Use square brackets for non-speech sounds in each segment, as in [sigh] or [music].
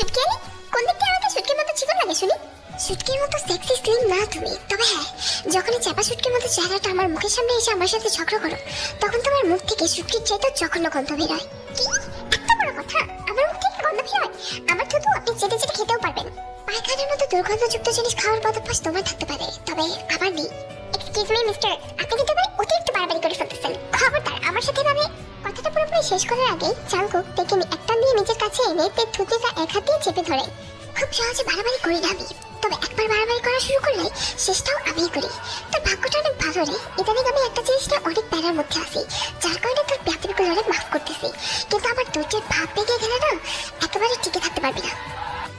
শুটকি আলি কোন দিক আমাকে শুটকির মতো চিকন লাগে, শুনি? শুটকির মতো সেক্সি স্লিম না তুমি তবে হ্যাঁ যখনই চাপা শুটকির মতো চেহারাটা আমার মুখের সামনে এসে আমার সাথে ঝগড়া করো, তখন তোমার মুখ থেকে শুটকির চাইতে জঘন্য গন্ধ বেরোয় কি? এত বড় কথা? আমার মুখ থেকে গন্ধ বেরোয় আমার থুতু আপনি চেটে চেটে খেতেও পারবেন পায়খানার মতো দুর্গন্ধযুক্ত জিনিস খাওয়ার পদভ্যাস তোমার থাকতে পারে, তবে আমার নেই। এক্সকিউজ মিস্টার আপনি কিন্তু এবার অতিরিক্ত বাড়াবাড়ি করে ফেলতেছেন। খবরদার, আমার সাথে ভাবে কথাটা পুরোপুরি শেষ করার আগে চাঙ্কুক তেকে একটা দিয়ে নিজের কাছে এনে তের থুতিটা এক হাত চেপে ধরে। খুব সহজে বাড়াবাড়ি করি না আমি। তবে একবার বাড়াবাড়ি করা শুরু করলে শেষটাও আমিই করি। তোর ভাগ্যটা অনেক ভালো রে। ইদানিং আমি একটা জিনিসটা অনেক প্যারার মধ্যে আছি, যার কারণে তোর ব্যাপারগুলো অনেক মাফ করতেছি। কিন্তু আমার ধৈর্যের ভাব পেকে গেলে না, একেবারে টিকে থাকতে পারবি না।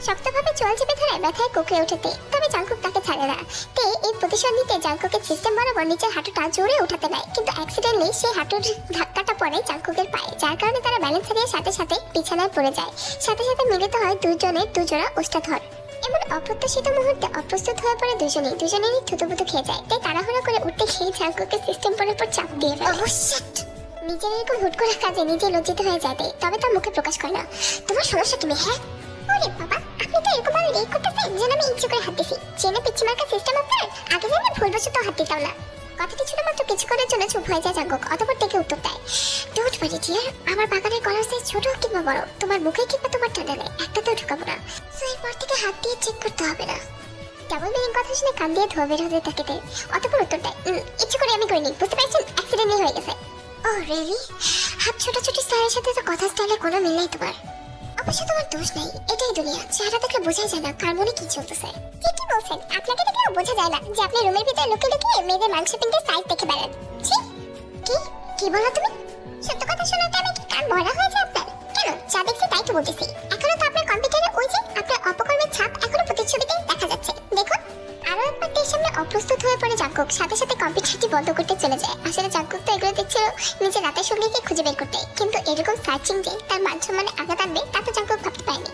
শক্তভাবে চল চেপে ধরে ব্যথায় কুকড়ে ওঠেতে তবে জাঙ্কুক তাকে ছাড়ে না। তে এই প্রতিশোধ নিতে জাঙ্কুকের সিস্টেম বরাবর নিচের হাঁটুটা জোরে উঠাতে নেয়। কিন্তু অ্যাক্সিডেন্টলি সেই হাঁটুর ধাক্কাটা পড়ে জাঙ্কুকের পায়ে যার কারণে তারা ব্যালেন্স হারিয়ে সাথে সাথে বিছানায় পড়ে যায়। সাথে সাথে মিলিত হয় দুজনের দুজোড়া ওষ্ঠাধর। এমন অপ্রত্যাশিত মুহূর্তে অপ্রস্তুত হয়ে পড়ে দুজনেই দুজনেরই থুতুপুতু খেয়ে যায়। তাই তাড়াহুড়ো করে উঠতে খেয়ে জাঙ্কুকের সিস্টেম পরের পর চাপ দিয়ে ফেলে। Oh, নিজের এরকম হুট করে কাজে নিজে লজ্জিত হয়ে যাবে তবে তার মুখে প্রকাশ করে না। তোমার সমস্যা তুমি হ্যাঁ ওরে বাবা। আপনি তো এরকম ভাবে রেক করতেছেন যেন আমি ইচ্ছে করে হাত দিছি চেনে মার্কা সিস্টেম আপনার আগে জানলে ভুলবশত হাত দিতাম না। কথাটি ছিল মাত্র কিছুক্ষণের জন্য চুপ হয়ে যায় জাগক অতপর থেকে উত্তর দেয় ডোন্ট ওয়ারি ডিয়ার আমার বাগানের কলার সাইজ ছোট কিংবা বড়, তোমার মুখে কিংবা তোমার টানেলে একটা তো ঢুকাবো না। সো এরপর থেকে হাত দিয়ে চেক করতে হবে না। ডাবল মিনিং কথা শুনে কান দিয়ে ধোয়া বের হতে থাকে তে। অতপর উত্তর দেয় ইচ্ছে করে আমি করিনি, বুঝতে পারছেন? অ্যাক্সিডেন্টলি হয়ে গেছে। ও রিয়েলি হাত ছোটাছুটি স্টাইলের সাথে তো কথা স্টাইলের কোনো মিল নেই তোমার। অবশ্য তোমার দোষ নাই, এটাই দুনিয়া। চেহারা দেখলে বোঝাই যায় না, কার মনে কি চলতেছে। ঠিকই বলছেন, আপনাকে দেখলে বোঝা যায় না যে আপনি রুমের ভিতরে লুকিয়ে লুকিয়ে মেয়েদের মাংস পিনতে সাইজ দেখে বেড়ান। কি কি বলো তুমি? সত্য কথা শোনাতে আমি কি কান ভরা হয়েছে আপনার? কেন, যা দেখছি তাই তো বলতেছি। এখনও তো আপনার কম্পিউটারে ওই যে আপনার অপকর্মের ছাপ এখনও প্রতিচ্ছবিতে দেখা যাচ্ছে। দেখুন, আরও একবার তের সামনে অপ্রস্তুত হয়ে পড়ে জাঙ্কুক। সাথে সাথে কম্পিউটারটি বন্ধ করতে চলে যায়। আসলে জাঙ্কুক তো এগুলো দেখছিল নিজের রাতের সঙ্গীকে খুঁজে বের করতে। কিন্তু এরকম সার্চিং যে তার মান সম্মানে আঘাত আনবে, তা তো জাঙ্কুক ভাবতে পারেনি।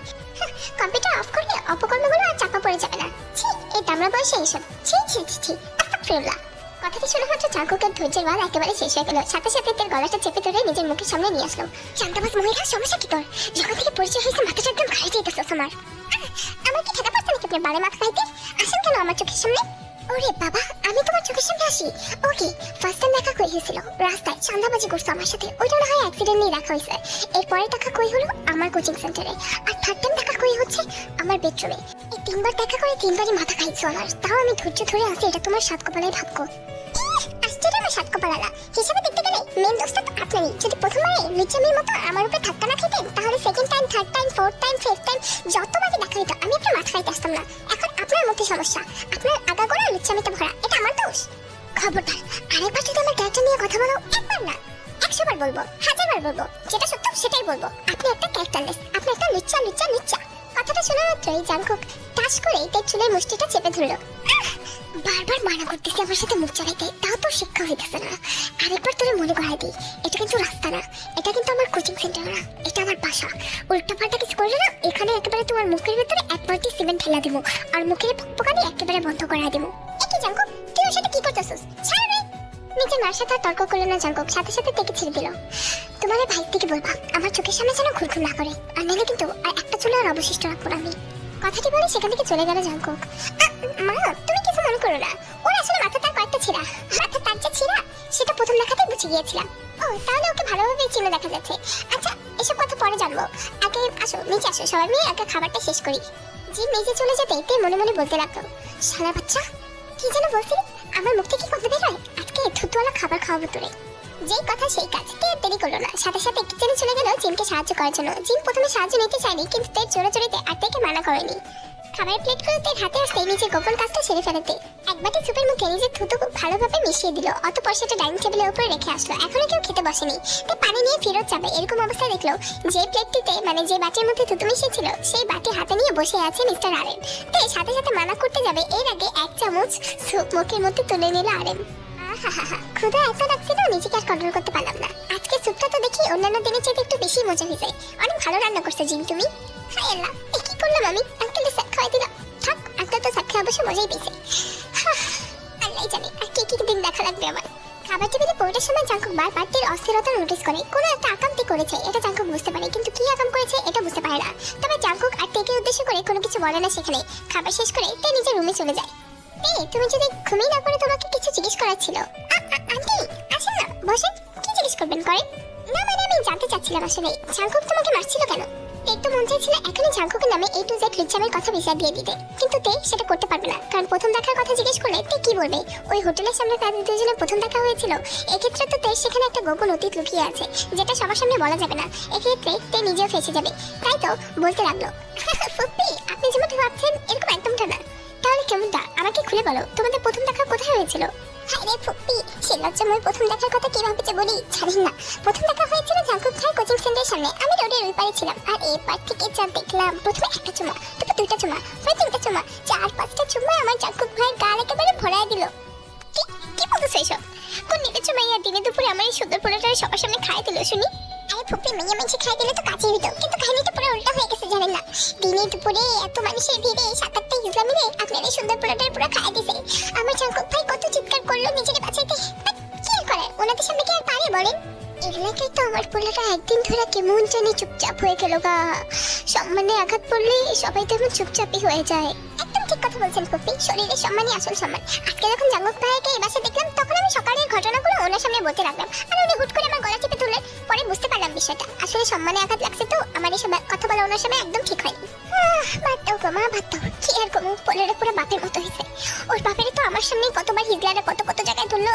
কম্পিউটার অফ করলে অপকর্মগুলো আর চাপা পড়ে যাবে না। ছি, এই দামড়া বয়সে এইসব। ছি ছি ছি ছি, আস্তাগফিরুল্লাহ। কথাটি শুনে মাত্র চাকুকের ধৈর্যের বাদ একেবারে শেষ হয়ে গেল। সাথে সাথে তার গলাটা চেপে ধরে নিজের মুখের সামনে নিয়ে আসলো। চান্দাবাজ মহিলা সমস্যা কি তোর? যখন থেকে পরিচয় হয়েছে, মাথাটা একদম খাই যাইতেছে আমার আমার কি ঠেকা পাচ্ছে নাকি আপনার বারে মাথা খাইতে? আসেন কেন আমার চোখের সামনে? ওরে বাবা, আমি তোমার চোখের সামনে আসি। ওকে ফার্স্ট টাইম দেখা কই হয়েছিল? রাস্তায় চান্দাবাজি করছ আমার সাথে। ওইটা না হয় অ্যাক্সিডেন্টলি দেখা হয়েছে। এরপরে দেখা কই হলো? আমার কোচিং সেন্টারে আর থার্ড টাইম দেখা কই হচ্ছে? আমার বেডরুমে এই তিনবার দেখা করে তিনবারই মাথা খাইছো আমার। তাও আমি ধৈর্য ধরে আছি, এটা তোমার সাত কপালের ভাগ্য। ইহ, সাত কপালালা হিসাবে দেখতে গেলে মেন দোষটা তো আপনারই। যদি প্রথমবারে লিচামির মতো আমার উপরে ধাক্কা না খেতেন তাহলে second time third time fourth time fifth time যতবারই দেখা হইতো আমি আপনার মাথা আসতাম না। এখন আপনার মধ্যে সমস্যা। আপনার আগাগোড়া লুচ্চামিতে ভরা এটা আমার দোষ। খবরদার আরেকবার যদি আমার ক্যারেক্টার নিয়ে কথা বলো একবার না একশো বলব হাজার বলব যেটা সত্য সেটাই বলব। আপনি একটা ক্যারেক্টারলেস আপনি একটা লুচ্চা লুচ্চা লুচ্চা। কথাটা শোনা মাত্রই জাংকুক টাচ করে তার চুলের মুষ্টিটা চেপে ধরলো! বারবার মানা করতেছি আমার সাথে মুখ চালাইতে তাও তো শিক্ষা হইতেছে না। আরেকবার তোরে মনে করাই দিই, এটা কিন্তু রাস্তা না, এটা কিন্তু আমার কোচিং সেন্টার না, এটা আমার বাসা। উল্টা পাল্টা কিছু করলে না, এখানে একেবারে তোমার মুখের ভিতরে এক বালতি সিমেন্ট ঢেলা দিব, আর মুখের পকপকানি একেবারে বন্ধ করা দিব। একই জাঙ্কু তুই ওর সাথে কি করতেছিস? ছাড় মার সাথে তর্ক করল না জাঙ্কুক সাথে সাথে তেকে ছেড়ে দিল। তোমার ভাই থেকে বলবা, আমার চোখের সামনে যেন ঘুরঘুর না করে, আর নাহলে কিন্তু আর একটা চুলে আর অবশিষ্ট রাখব আমি। কথাটি বলে সেখান থেকে চলে গেল জাঙ্কুক মা তুমি মনে করো না। ওর আসলে মাথা তার কয়েকটা ছিঁড়া। মাথা তার যে ছিঁড়া, সেটা প্রথম দেখাতে বুঝে গিয়েছিলাম। ও, তাহলে ওকে ভালোভাবে চিনে দেখা যাচ্ছে। আচ্ছা এসব কথা পরে জানব। আগে আসো নিচে আসো, সবাই মিলে আগে খাবারটা শেষ করি। জি মেজে চলে যেতে তে মনে মনে বলতে লাগল, শালা বাচ্চা, কি যেন বলছিলি আমার মুখ থেকে কথা বের হয়? আজকে থুতুওয়ালা খাবার খাওয়াবো তোরে। যেই কথা, সেই কাজ। আর দেরি করল না। সাথে সাথে কিচেনে চলে গেল জিমকে সাহায্য করার জন্য। জিম প্রথমে সাহায্য নিতে চায়নি, কিন্তু তের জোরে জোরেতে আর তেকে মানা করেনি। খাবারের প্লেটগুলো তের হাতে আসতে নিজের গোপন কাজটা সেরে ফেলাতে এক বাটি সুপের মুখে নিজের থুতু খুব ভালোভাবে মিশিয়ে দিল, অতপর সেটা ডাইনিং টেবিলের উপরে রেখে আসলো। এখনও কেউ খেতে বসেনি। তো পানি নিয়ে ফেরত যাবে, এরকম অবস্থায় দেখল, যে প্লেটটিতে মানে যে বাটির মধ্যে থুতু মিশিয়েছিল, সেই বাটি হাতে নিয়ে বসে আছে মিস্টার আরেন তাই সাথে সাথে মানা করতে যাবে, এর আগে এক চামচ সুপ মুখের মধ্যে তুলে নিল আরেন [laughs] ক্ষুধা এত লাগছিল নিজেকে আর কন্ট্রোল করতে পারলাম না। আজকে স্যুপটা তো দেখি অন্যান্য দিনের চেয়ে একটু বেশি মজা হয়েছে অনেক ভালো রান্না করছে, জিম, তুমি? হাই আল্লাহ, এ কি করলাম আমি? আঙ্কেলের স্যার খাওয়াই দিলাম। থাক আঙ্কেল তো স্যার খেয়ে অবশ্য মজাই পেয়েছে। [laughs] আল্লাহ জানে আর কি কি দিন দেখা লাগবে আমার। খাবার টেবিলে পৌঁছার সময় জাঙ্কুক বারবার তীর অস্থিরতা নোটিস করে। কোনো একটা আকামতি করেছে, এটা জাঙ্কুক বুঝতে পারে, কিন্তু কি আকাম করেছে এটা বুঝতে পারে না। তবে জাঙ্কুক আর তেকেও উদ্দেশ্য করে কোনো কিছু বলে না সেখানে। খাবার শেষ করে তে নিজের রুমে চলে যায়। তুমি যদি ঘুমিয়ে না পড়ে তোমাকে কিছু জিজ্ঞেস করার ছিল। আন্টি, আসেন না, বসেন। কি জিজ্ঞেস করবেন করেন? না মানে আমি জানতে চাচ্ছিলাম আসলে জাঙ্কুক তোমাকে মারছিল কেন? তো মন চাইছিল এখনই জাঙ্কুকের নামে এ টু জেড লিচামের কথা বিচার দিয়ে দিতে। কিন্তু তে সেটা করতে পারবে না, কারণ প্রথম দেখার কথা জিজ্ঞেস করলে তে কি বলবে? ওই হোটেলের সামনে তাদের দুজনে প্রথম দেখা হয়েছিল। এক্ষেত্রে তো তে সেখানে একটা গোপন অতীত লুকিয়ে আছে, যেটা সবার সামনে বলা যাবে না। এক্ষেত্রে তে নিজেও ফেসে যাবে। তাই তো বলতে লাগল। [laughs] আপনি যেমন ভাবছেন, এরকম একদমটা না। তাহলে কেমনটা? আমাকে খুলে বলো, তোমাদের প্রথম দেখা কোথায় হয়েছিল? আরে ফুপ্পি সে লজ্জাময় প্রথম দেখার কথা কীভাবে যে বলি? জানেন না। প্রথম দেখা হয়েছিল জাঙ্কুক ভাই কোচিং সেন্টারের সামনে। আমি রোডের ওই পারে ছিলাম। আর এই পার থেকে যা দেখলাম, প্রথমে একটা চুমা তারপর দুইটা চুমা, পরে তিনটা চুমা, চার পাঁচটা চুমা আমার জাঙ্কুক ভাইয়ের গাল একেবারে ভরায় দিল। কি কি বলছো এইসব কোন নিতে চুমাইয়া দিনে দুপুরে আমার এই সুন্দর পোলাটা সবার সামনে খাই দিল, শুনি। আরে ফুপি, মেয়ে মেয়ে খাই দিলে তো কাছেই হতো কিন্তু কাহিনীটা পুরো উল্টা হয়ে গেছে, জানেন না? দিনে দুপুরে এত মানুষের ভিড়ে সাত আটটা ইসলামি রে আপনার এই সুন্দর পোলাটার পুরো খাই দিছে। আমার জাঙ্কুক ভাই কত চিৎকার করল নিজেকে বাঁচাইতে। কি করে ওনাদের সামনে কি আর পারে বলেন? এলাকায় তো আমার পোলাটা একদিন ধরে কেমন জানি চুপচাপ হয়ে গেল গা। সম্মানে আঘাত পড়লে সবাই চুপচাপই হয়ে যায়। একদম ঠিক কথা বলছেন ফুপি শরীরের সম্মানই আসল সম্মান। আজকে যখন জাঙ্গুক ভাইকে এই বাসে দেখলাম, তখন আমি সকালের ঘটনাগুলো ওনার সামনে বলতে লাগলাম। আর উনি হুট করে আমার গলা টিপে তুললেন পরে বুঝতে পারলাম বিষয়টা। আসলে সম্মানে আঘাত লাগছে তো, আমার এসব কথা বলা ওনার সময় একদম ঠিক হয়নি। বাদ গো মা কি আর পোলের পুরো বাপের মতো হয়েছে। ওর বাপের তো আমার সামনে কতবার কত কত জায়গায় ধরলো।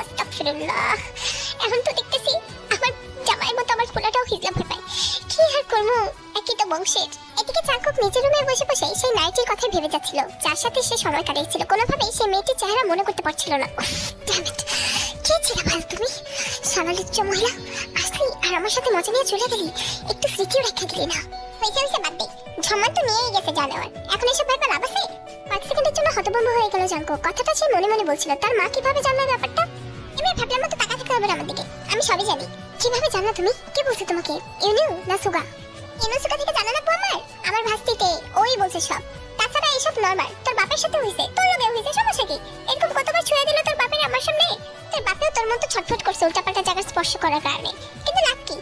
এখন তো দেখতেছি আমার জামাইয়ের মতো আমার পোলাটাও হিজলা ভয় পায়। কি আর করব? একই তো বংশের। এদিকে চাকুক নিজের রুমে বসে বসে সেই নাইটির কথাই ভেবে যাচ্ছিল। যার সাথে সে সময় কাটিয়েছিল কোনোভাবেই সেই মেয়েটির চেহারা মনে করতে পারছিল না। কে ছিল তুমি? মহিলা? আর আমার সাথে মজা নিয়ে চলে গেলি, একটু স্মৃতিও রেখে দিলি না। হয়েছে হয়েছে, বাদ দে। ঝমান তো নিয়েই গেছে জানোয়ার। এখন এসব ব্যাপার লাভ আছে পাঁচ সেকেন্ডের জন্য হতভম্ব হয়ে গেল জাঙ্কো। কথাটা সে মনে মনে বলছিল। তার মা কীভাবে জানলো ব্যাপারটা? এবার ভাবলাম মতো টাকা থাকতে হবে আমার দিকে। আমি সবই জানি। কীভাবে জানলো তুমি? কি বলছো তোমাকে? ইউনিউ না সুগা? ইউনিউ সুগা থেকে জানা না আমার? আমার ভাস্তিতে, ওই বলছে সব। তাছাড়া এইসব নর্মাল তোর বাপের সাথে হইছে, তোর লগে হইছে, সমস্যা কি? এরকম কতবার ছুঁয়ে দিল তোর বাপের আমার সামনে? তোর বাপেও তোর মতো ছটফট করছে উল্টাপাল্টা জায়গা স্পর্শ করার কারণে। কিন্তু লাভ কি?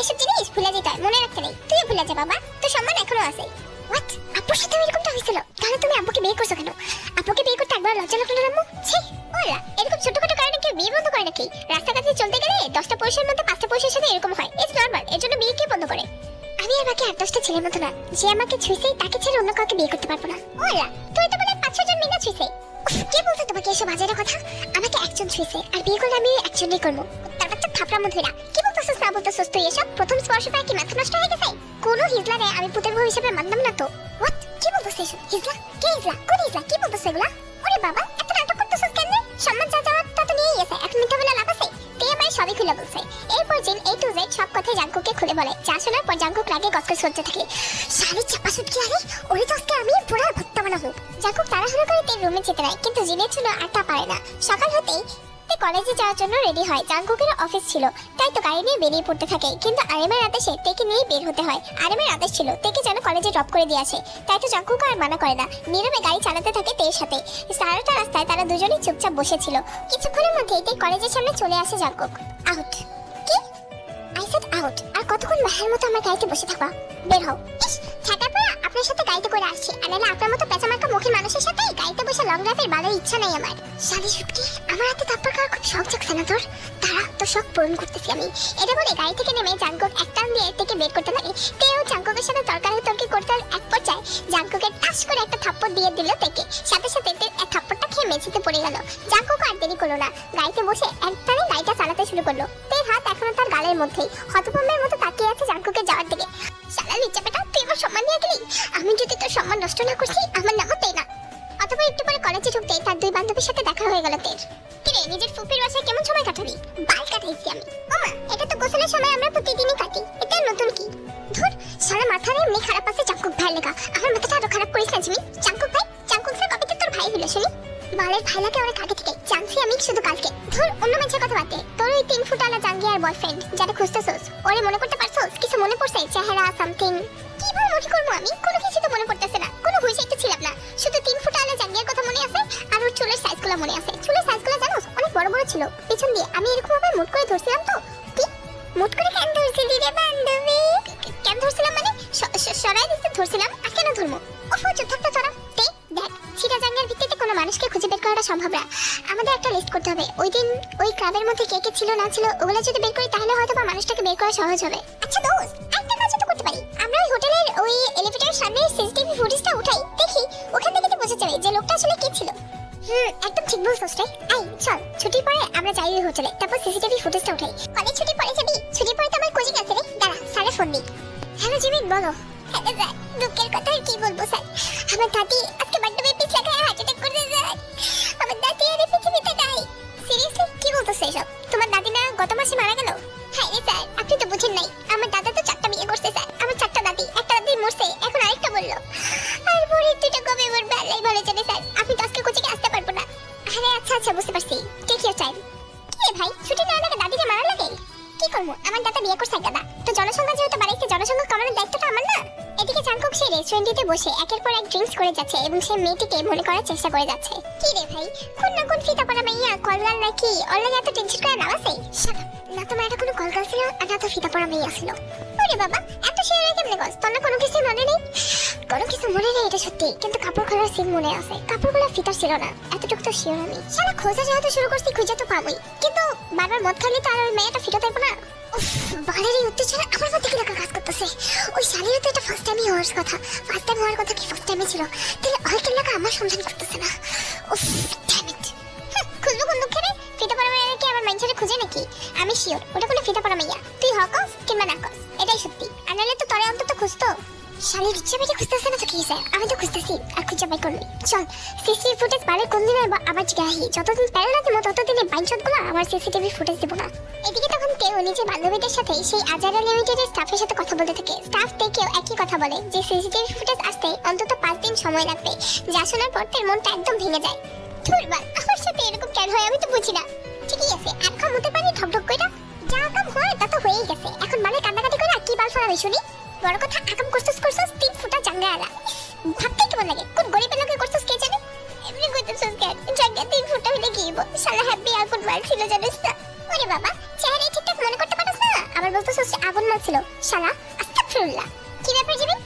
এসব জিনিস ভুলে যেতে হয়, মনে রাখতে নেই। তুইও ভুলে যা বাবা, তোর সম্মান এখনও আছে। হোয়াট আপুর সাথে এরকমটা হয়েছিল? তাহলে তুমি আব্বুকে বিয়ে করছ কেন? আব্বুকে বিয়ে করতে একবার লজ্জা লাগল না আম্মু? ছি ওলা এরকম ছোটখাটো কারণে কেউ বিয়ে বন্ধ করে নাকি? রাস্তাঘাটে চলতে গেলে দশটা পয়সার মধ্যে পাঁচটা পয়সার সাথে এরকম হয়। ইটস নর্মাল এর জন্য বিয়ে কে বন্ধ করে? আমি আর বাকি আট দশটা ছেলের মতো না যে আমাকে ছুঁইছেই তাকে ছেড়ে অন্য কাউকে বিয়ে করতে পারব না। ওলা তুই তো বলে পাঁচ ছজন মিলে ছুঁইছে। কে বলছে তোমাকে এসব বাজারের কথা? আমাকে একজন ছুঁইছে, আর বিয়ে করলে আমি একজনই করব। তার বাচ্চা থাপড়া মধুরা। কি বলতেছিস না বলতেছিস তুই এসব? প্রথম স্পর্শ পায় কি মাথা নষ্ট হয়ে গেছে? কোনো হিজলা রে, আমি পুতের বউ হিসেবে মানলাম না তো। হোয়াট কি বলতেছিস এসব? হিজলা? কে হিজলা? কোন হিজলা? কি বলতেছিস এগুলা? ওরে বাবা, এত নাটক করতেছিস কেন? সম্মান যা যাওয়ার তা তো নিয়েই গেছে এখন মিথ্যা বলে লাভ আছে? আমার সবই খুলে বলছে। এরপর জিন এ টু জেড সব কথাই জাঙ্কুকে খুলে বলে। যা শোনার পর জাঙ্কুক রাগে গসগস করতে থাকে। শালি চাপা সুটকি আরে? ওরে তো আমি পুরো ভত্তা বানাবো। জাঙ্কুক তাড়াহুড়ো করে তার রুমে যেতে নেয় কিন্তু জিনের জন্য আটা পারে না। সকাল হতেই তে কলেজে যাওয়ার জন্য রেডি হয়। জাঙ্কুকের অফিস ছিল। তাই তো গাড়ি নিয়ে বেরিয়ে পড়তে থাকে। কিন্তু আরেমের আদেশে তেকে নিয়ে বের হতে হয়। আরেমের আদেশ ছিল তেকে যেন কলেজে ড্রপ করে দিয়ে আসে। তাই তো জাঙ্কুক আর মানা করে না। নীরবে গাড়ি চালাতে থাকে তের সাথে। সারাটা রাস্তায় তারা দুজনেই চুপচাপ বসেছিল। কিছুক্ষণের মধ্যেই তে কলেজের সামনে চলে আসে জাঙ্কুক আউট। কি? I said out. আর কতক্ষণ মাহের মতো আমার গাড়িতে বসে থাকবা? বের হও। ইস আপনার সাথে গাড়িতে করে আসছি। আর নাহলে আপনার মতো পেঁচা মার্কা মুখের মানুষের সাথে গাড়িতে বসে লং ড্রাইভের ভালো ইচ্ছা নাই আমার। শালি সুটকি, আমার হাতে তাপ্পর খাওয়ার খুব শখ জাগছে না তোর? তারা তো শখ পূরণ করতেছি আমি। এটা বলে গাড়ি থেকে নেমে জাঙ্কুক এক টান দিয়ে থেকে বের করতে লাগে। তেও জাঙ্কুকের সাথে তরকারি তর্কি করতে এক পর্যায়ে জাঙ্কুকে টাস করে একটা থাপ্পড় দিয়ে দিল তেকে। সাথে সাথে এক থাপ্পড়টা খেয়ে মেঝেতে পড়ে গেল। জাঙ্কুক আর দেরি করল না। গাড়িতে বসে এক টানে গাড়িটা চালাতে শুরু করল। তের হাত এখনও তার গালের মধ্যেই। হতভম্বের তোর সম্মান নষ্ট না করছি, আমার নামও তেই না। অথবা একটু পরে কলেজে ঢুকতেই তার দুই বান্ধবীর সাথে দেখা হয়ে গেল তের। কিরে নিজের ফুপির বাসায় কেমন সময় কাটাবি বাল কাটাইছি আমি। ওমা এটা তো গোসলের সময় আমরা প্রতিদিনই কাটি। এটা নতুন কি? ধুর, সারা মাথার এমনি খারাপ আছে চাঙ্কুক ভাই লেখা আমার মাথাটা আরও খারাপ করিস না, জিমি। চাঙ্কুক ভাই চাঙ্কুক স্যার কবে তোর ভাই হলো, শুনি? বালের ভাইলাকে অনেক আগে থেকে জানছি আমি শুধু কালকে। ধর, অন্য মানুষের কথা বাদে। তোর ওই তিন ফুট আলা জাঙ্গি আর বয়ফ্রেন্ড যারা খুঁজতেছস, ওরে মনে করতে পারছস? কিছু মনে পড়ছে? চেহারা সামথিং কি বল মনে করব আমি? কোনো কিছু তো মনে পড়তেছে না। বেশি একটা ছিলাম না। শুধু তিন ফুট আলা জাঙ্গিয়ার কথা মনে আছে আর ওর চুলের সাইজগুলো মনে আছে। চুলের সাইজগুলো জানো? অনেক বড় বড় ছিল। পেছন দিয়ে আমি এরকম ভাবে মুট করে ধরছিলাম তো। কি? মুট করে কেন ধরছিলি রে বান্ধবী? কেন ধরছিলাম মানে? সরাই দিতে ধরছিলাম, আর কেন ধরবো ও চুপ থাকতো তোরা। দেখ দেখ ছিটা জাঙ্গিয়ার ভিত্তিতে কোনো মানুষকে খুঁজে বের করাটা সম্ভব না। আমাদের একটা লিস্ট করতে হবে। ওই দিন ওই ক্লাবের মধ্যে কে কে ছিল, না ছিল, ওগুলো যদি বের করি তাহলে হয়তো বা মানুষটাকে বের করা সহজ হবে। আচ্ছা দোস্ত যাই ওই তারপর সিসিটিভি ফুটেজটা উঠাই। কলেজ ছুটি পরে যাবি? ছুটির পরে তো আমার কোচিং আছে রে। দাঁড়া স্যারে ফোন দিই হ্যালো জিমিন, বলো। হ্যালো স্যার, দুঃখের কথা আর কি বলব স্যার? আমার দাদি আজকে বাথরুমে পিছলা খায় হার্ট অ্যাটাক করেছে স্যার। আমার দাদি আর পৃথিবীতে নাই। সিরিয়াসলি কি বলতেছো এসব? তোমার দাদি না গত মাসে মারা গেল? হ্যাঁ রে স্যার, আপনি তো বুঝেন নাই। আমার দাদা তো চারটা বিয়ে করছে স্যার। আমার চারটা দাদি, একটা দাদি মরছে, এখন আরেকটা বলল আর পরের দুইটা কবে মরবে আল্লাহ ভালো জানে স্যার। আপনি তো আজকে কোচিংয়ে আসতে পারব না। আরে আচ্ছা আচ্ছা বুঝতে পারছি। টেক ইউর টাইম করব আমার দাদা বিয়ে করছে দাদা তো জনসংখ্যা যেহেতু বাড়াইছে জনসংখ্যা কমানোর দায়িত্বটা আমার না? এদিকে চাঙ্কক সে রেস্টুরেন্টটিতে বসে একের পর এক ড্রিঙ্কস করে যাচ্ছে এবং সে মেয়েটিকে মনে করার চেষ্টা করে যাচ্ছে। কি রে ভাই? কোন না কোন ফিতা পড়া মাইয়া কলগাল নাকি? অনলাইনে এত টেনশন করে নাম আছে? না তোমার এটা কোনো কলগাল ছিল, আর না তো ফিতা পড়া মেয়ে ছিল। ওরে বাবা, এত শেয়ার কেমনে গস তোর না কোনো কিছু মনে নেই? কোনো কিছু মনে নেই এটা সত্যি, কিন্তু কাপড় খোলার সিন মনে আছে। কাপড়গুলো ফিতার ছিল না, এতটুকু তো শিওর আমি। সারা খোঁজা যেহেতু শুরু করছি খুঁজে তো পাবোই। কিন্তু বারবার মদ খালি তো আর ওই মেয়েটা ফিরত দেবো না। বাড়ির এই উত্তেজনা আমার মধ্যে কি কাজ করতেছে ওই শালিরও তো এটা ফার্স্ট টাইমই হওয়ার কথা। ফার্স্ট টাইম হওয়ার কথা কি ফার্স্ট টাইমে ছিল? তাহলে অলকের লাগা আমার সন্ধান করতেছে না। উফ ড্যাম ইট খুঁজবো কোন? দুঃখে ফিতা পড়া মেয়ে কি আমার মাইন্ডসেটে খুঁজে নাকি? আমি শিওর ওটা কোনো ফিতা পড়া মাইয়া তুই হকস কিংবা না কস এটাই সত্যি। আর তো তরে অন্তত খুঁজতো। শালির ইচ্ছে বেশি খুঁজতেছে না তো কি স্যার আমি তো খুঁজতেছি, আর খুঁজে বাই করবি চল সিসিটিভি ফুটেজ বারে কোন দিন আবার জিগাহি যতদিন প্যারা না দিব, ততদিনে বাইন শটগুলো আমার সিসিটিভি ফুটেজ দিব না। এদিকে তখন কেউ নিজের বান্ধবীদের সাথে সেই আজারা লিমিটেডের স্টাফের সাথে কথা বলতে থাকে। স্টাফ থেকেও একই কথা বলে, যে সিসিটিভি ফুটেজ আসতে অন্তত পাঁচ দিন সময় লাগবে। যা শোনার পর তার মনটা একদম ভেঙে যায়। ধুরবার আমার সাথে এরকম কেন হয় আমি তো বুঝি না। ঠিকই আছে এক খাম হতে পারি ঠকঠক কইরা। যা কাম হয় তা তো হয়েই গেছে। এখন মানে কান্নাকাটি করে আর কি বাল ফলাবে শুনি? বড় কথা আকাম করছিস করছিস, তিন ফুটা জাঙ্গা আলা ভাবতে কেমন লাগে? কোন গরিব লোকে করছিস কে জানে? এমনি কইতেছিস কেন জাঙ্গা তিন ফুটা হলে কি হইব? শালা হ্যাপি আগুন মাল ছিল, জানিস না ওরে বাবা চেহারা ঠিকঠাক মনে করতে পারছ না? আবার বলতো যে আগুন মাল ছিল। শালা, আস্তাগফিরুল্লাহ। কি ব্যাপার জিবি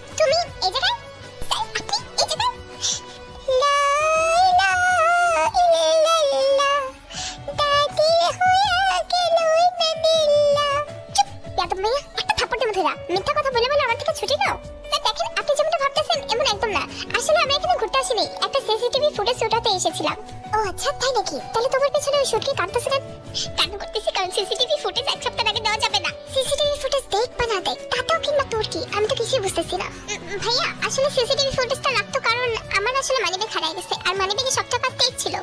মানিব্যাগ হারাই গেছে, আর মানিব্যাগে সব টাকা টেক ছিল।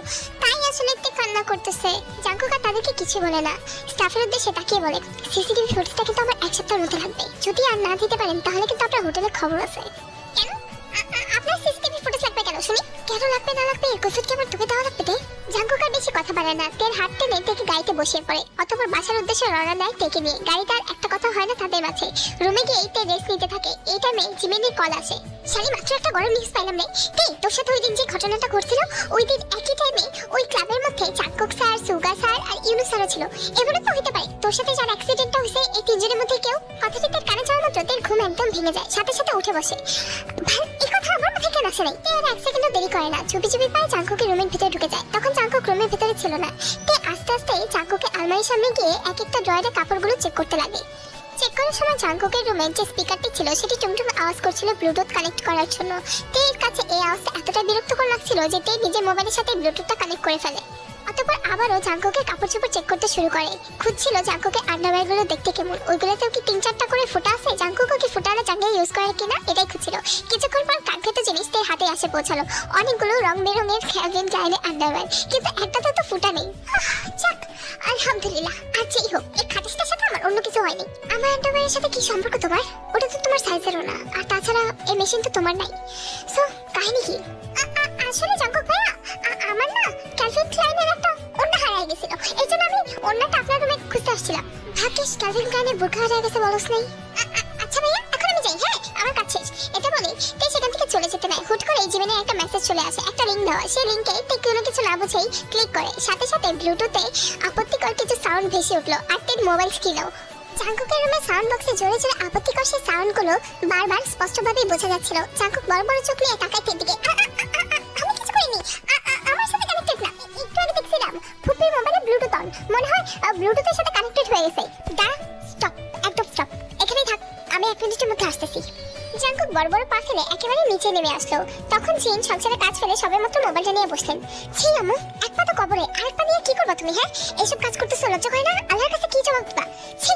তাই আসলে একটু কান্না করতেছে। জাঙ্কুকা তাদেরকে কিছু বলে না। স্টাফের উদ্দেশ্যে তাকিয়ে বলে, সিসিটিভি ফুটেজটা কিন্তু আমার এক সপ্তাহের মধ্যে লাগবে। যদি আর না দিতে পারেন, তাহলে কিন্তু আপনার হোটেলে খবর আছে। কেন লাগবে না লাগবে এর কৈফিয়ত কি আমার তোকে দেওয়া লাগবে রে জাঙ্কুকার বেশি কথা বাড়ায় না তের হাত টেনে থেকে গাড়িতে বসিয়ে পড়ে। অতপর বাসার উদ্দেশ্যে রওনা দেয় টেকে নিয়ে। গাড়িতে একটা কথা হয় না তাদের মাঝে। রুমে গিয়ে এইতে রেস্ট নিতে থাকে। এই টাইমে জিমিনের কল আসে। শালি, মাত্র একটা গরম নিউজ পাইলাম রে। তে, তোর সাথে ওই দিন যে ঘটনাটা ঘটছিল, ওই দিন একই টাইমে ওই ক্লাবের মধ্যে চাকক স্যার, সুগা স্যার আর ইউনুস স্যারও ছিল। এমনও তো হতে পারে। তোর সাথে যার অ্যাক্সিডেন্টটা হয়েছে, এই তিনজনের মধ্যে কেউ? কথাটি তার কানে যাওয়ার মাত্র তের ঘুম একদম ভেঙে যায়। সাথে সাথে উঠে বসে। ভাই কেন আসে নাই তে আর এক সেকেন্ডও দেরি করে না। চুপি চুপি পায়ে চাঙ্কুকে রুমের ভিতরে ঢুকে যায়। তখন চাঙ্কুক রুমের ভিতরে ছিল না। তে আস্তে আস্তে চাঙ্কুকে আলমারির সামনে গিয়ে এক একটা ড্রয়ারে কাপড়গুলো চেক করতে লাগে। চেক করার সময় চাঙ্কুকের রুমের যে স্পিকারটি ছিল, সেটি টুমটুম আওয়াজ করছিল ব্লুটুথ কানেক্ট করার জন্য। তে এর কাছে এই আওয়াজটা এতটা বিরক্তকর লাগছিল যে তে নিজের মোবাইলের সাথে ব্লুটুথটা কানেক্ট করে ফেলে। অতপর আবারও জাঙ্কুকে কাপড় চোপড় চেক করতে শুরু করে। খুঁজছিল জাঙ্কুকে আন্ডারওয়্যারগুলো দেখতে কেমন। ওইগুলোতেও কি তিন চারটা করে ফোটা আছে? জাঙ্কুকে কি ফুটালে জাঙ্গে ইউজ করে কিনা? এটাই খুঁজছিল। কিছুক্ষণ পর কাঠভেতো জিনিস তার হাতে আসে পৌঁছালো। অনেকগুলো রং বেরঙের খেয়ালের গায়ে আন্ডারওয়্যার কিন্তু একটাতে তো ফোটা নেই। যাক, আলহামদুলিল্লাহ। আর যেই হোক, এই খাটিসটার সাথে আমার অন্য কিছু হয়নি। আমার আন্ডারওয়্যারের সাথে কি সম্পর্ক তোমার? ওটা তো তোমার সাইজেরও না। আর তাছাড়া এই মেশিন তো তোমার নাই। সো কাহিনী কি? আসলে জাঙ্কুক ভাইয়া আমার না ক্যালভিন ক্লাইনের একটা ওন্না হারাই গেছিল। এই জন্য আমি ওন্নাটা আপনার রুমে খুঁজতে আসছিলাম। ভাগ্যিস ক্যালভিন ক্লাইনের বোরখা হারিয়ে গেছে বলস নাই। আচ্ছা ভাইয়া, এখন আমি যাই হ্যাঁ? আমার শেষ। এটা বলে তাই সেখান থেকে চলে যেতে নাই হুট করে জিমেনের একটা মেসেজ চলে আসে। একটা লিঙ্ক দেওয়া সেই লিঙ্কে তে কোনো কিছু না বুঝেই ক্লিক করে। সাথে সাথে ব্লুটুথে আপত্তিকর কিছু সাউন্ড ভেসে উঠল। আর তের মোবাইল স্ক্রিনেও চাঙ্কুকের রুমে সাউন্ড বক্সে জোরে জোরে আপত্তিকর সেই সাউন্ডগুলো বারবার স্পষ্টভাবেই বোঝা যাচ্ছিল। চাঙ্কুক বড় বড় চোখ নিয়ে তাকায় দিকে ফোন মনে হয় ব্লুটুথের সাথে কানেক্টেড হয়ে গেছে। দাঁড়া স্টপ একদম স্টপ এখানেই থাক, আমি এক মিনিটের মধ্যে আসতেছি। জাঙ্কুক বড় বড় পা ফেলে একেবারে নিচে নেমে আসলো। তখন চিন সংসারে কাজ ফেলে সবে মাত্র মোবাইলটা নিয়ে বসলেন। ছি আমু এক পা তো কবরে, আরেক পা নিয়ে কি করবা তুমি হ্যাঁ? এইসব কাজ করতে সহ্য করে না? আল্লাহর কাছে কি জবাব দিবা? ছি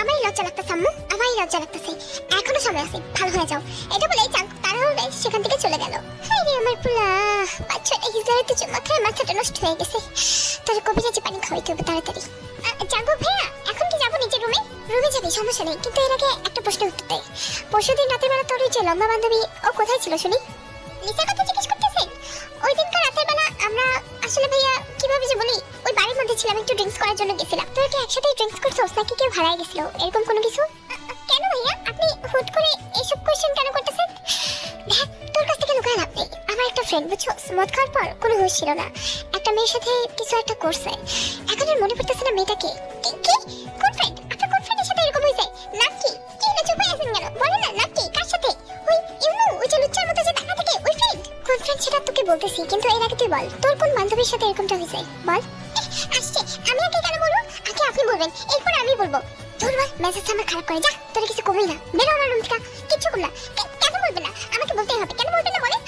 আমারই লজ্জা লাগতেছে, আম্মু। আমারই লজ্জা লাগতেছে। এখনও সময় আছে, ভালো হয়ে যাও। এটা বলেই চাঙ্ক তাড়াহুড়ো সেখান থেকে চলে গেল। হায় আমার পুলা বাচ্চা এই জায়গাতে যে মাথায় মাথাটা নষ্ট হয়ে গেছে। তোর কবিরাজি পানি খাওয়াইতে হবে তাড়াতাড়ি। জাগো ভাইয়া, এখন কি যাব নিচে রুমে? রুমে যাবি, সমস্যা নেই, কিন্তু এর আগে একটা প্রশ্ন উত্তর দে। পরশুদিন রাতের বেলা তোর যে লম্বা বান্ধবী, ও কোথায় ছিল শুনি? নিচের কথা জিজ্ঞেস করতেছেন ওই দিনকার রাতের বেলা আমরা আসলে ভাইয়া কীভাবে যে বলি, ওই বাড়ির মধ্যে ছিলাম, একটু ড্রিঙ্কস করার জন্য গেছিলাম। তোর কি একসাথে ড্রিঙ্কস করছোস নাকি কেউ হারায় গেছিল? এরকম কোনো কিছু? কেন ভাইয়া? আপনি হুট করে এসব কোশ্চেন কেন করতেছেন? তোর কাছ থেকে লুকায় লাভ আমার একটা ফ্রেন্ড বুঝছ? মদ খাওয়ার পর কোনো হুঁশ ছিল না। একটা মেয়ের সাথে কিছু একটা করছে। এখন আর মনে পড়তেছে না মেয়েটাকে। কি? কোন ফ্রেন্ড আপনার কোন ফ্রেন্ডের সাথে এরকম হয়েছে? নাম কি কি, চুপ হয়ে আছেন কেন? বলে না নাম কি কার সাথে? ওই ইউনু, ওই যে লুচ্চার ওই ফ্রেন্ড কোন ফ্রেন্ড সেটা তোকে বলতেছি, কিন্তু এর আগে তুই বল, তোর কোন বান্ধবীর সাথে এরকমটা হয়েছে? বল। আসছে, আমি আগে কেন বলব? আগে আপনি বলবেন, এরপর আমি বলব। তোর বল মেসেজ আমার খারাপ করে, যা, তোর কিছু কমই না। বেরো আমার রুম থেকে, কিচ্ছু করলা কেন বলবে না? আমাকে বলতেই হবে, কেন বলবে না বলে?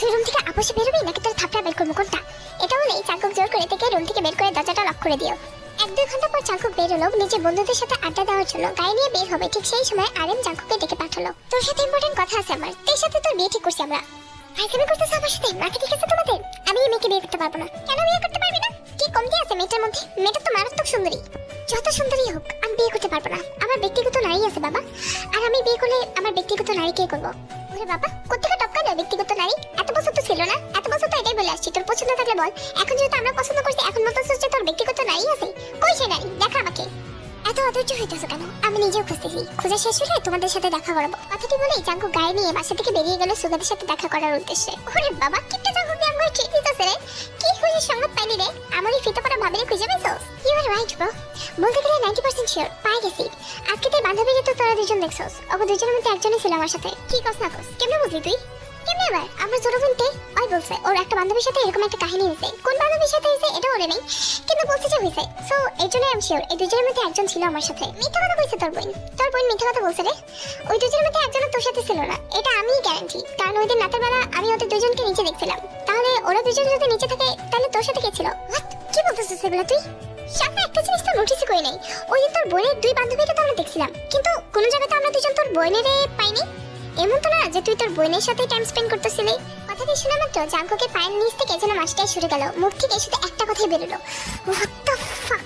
তুই- রুম থেকে আপোষে বেরোবি নাকি তোর থাপড়া বের করব, কোনটা? এটা হলেই চাঙ্কুক জোর করে থেকে রুম থেকে বের করে দরজাটা লক করে দিও। এক দুই ঘণ্টা পর চাঙ্কুক বের হলো, নিজের বন্ধুদের সাথে আড্ডা দেওয়ার জন্য। গাড়ি নিয়ে বের হবে, ঠিক সেই সময় আরেম চাঙ্কুকে ডেকে পাঠালো। তোর সাথে ইম্পর্টেন্ট কথা আছে আমার, তোর সাথে তোর বিয়ে ঠিক করছি আমরা। আমার সাথে তোমাদের? আমি এই মেয়েকে বিয়ে করতে পারব না। কেন বিয়ে করতে পারবি না? কি কমতি আছে মেয়েটার মধ্যে? মেয়েটা তো মারাত্মক সুন্দরী। যত সুন্দরী হোক, আমি বিয়ে করতে পারব না। আমার ব্যক্তিগত নারী আছে বাবা। আর আমি বিয়ে করলে আমার ব্যক্তিগত নারীকে করব? ওরে বাবা কোথেকে টপকা দেয় ব্যক্তিগত নারী? এত বছর তো ছিল না। এত বছর তো এটাই বলে আসছি। তোর পছন্দ থাকলে বল। এখন যেহেতু আমরা পছন্দ করছি, এখন মতো হচ্ছে তোর ব্যক্তিগত নারী আছে। এত অধৈর্য হইতেছে কেন? আমি নিজেও খুঁজতেছি। খোঁজা শেষ হলে তোমাদের সাথে দেখা করাবো। কথাটি বলেই জাঙ্কু গায়ে নিয়ে বাসা থেকে বেরিয়ে গেল সুগাদের সাথে দেখা করার উদ্দেশ্যে। ওরে বাবা কিপটা জাঙ্কু দিয়ে আমার ঠিক দিতেছে রে। কি খুঁজে সংবাদ পাইলি রে? আমার এই ফিতে পড়া ভাবিরে খুঁজে পেয়েছ? ইউ আর রাইট ব্রো বলতে গেলে নাইনটি পার্সেন্ট শিওর পাই গেছি। আজকে তোর বান্ধবীকে তো তোরা দুজন দেখছস। ওকে দুজনের মধ্যে একজনই ছিল আমার সাথে। কি কস না কস? কেমনে বুঝলি তুই? আবার আমার ছোট বোনতে ওই বলছে, ওর একটা বান্ধবীর সাথে এরকম একটা কাহিনী হয়েছে। কোন বান্ধবীর সাথে হয়েছে এটা ওরে নেই, কিন্তু বলছে যে হয়েছে। সো এই জন্যই আমি শিওর এই দুজনের মধ্যে একজন ছিল আমার সাথে। মিথ্যা কথা বলছে তোর বোন। তোর বোন মিথ্যা কথা বলছে রে। ওই দুজনের মধ্যে একজন তোর সাথে ছিল না। এটা আমি গ্যারান্টি কারণ ওই দিন রাতের বেলা আমি ওদের দুজনকে নিচে দেখছিলাম। তাহলে ওরা দুজন যদি নিচে থাকে, তাহলে তোর সাথে কে ছিল? কি বলতেছিস সেগুলো তুই? সামনে একটা জিনিস তো নোটিস করি নাই। ওই দিন তোর বোনের দুই বান্ধবীকে তো আমরা দেখছিলাম, কিন্তু কোনো জায়গাতে আমরা দুজন তোর বোনেরে পাইনি। এমন তো না যে তুই তোর বোনের সাথে টাইম স্পেন্ড করতেছিলি? কথাটি শোনা মাত্র জাঙ্কুকে পায়ের নিচ থেকে যেন মাসটাই সরে গেল। মুখ থেকে শুধু একটা কথাই বেরোলো। What the fuck?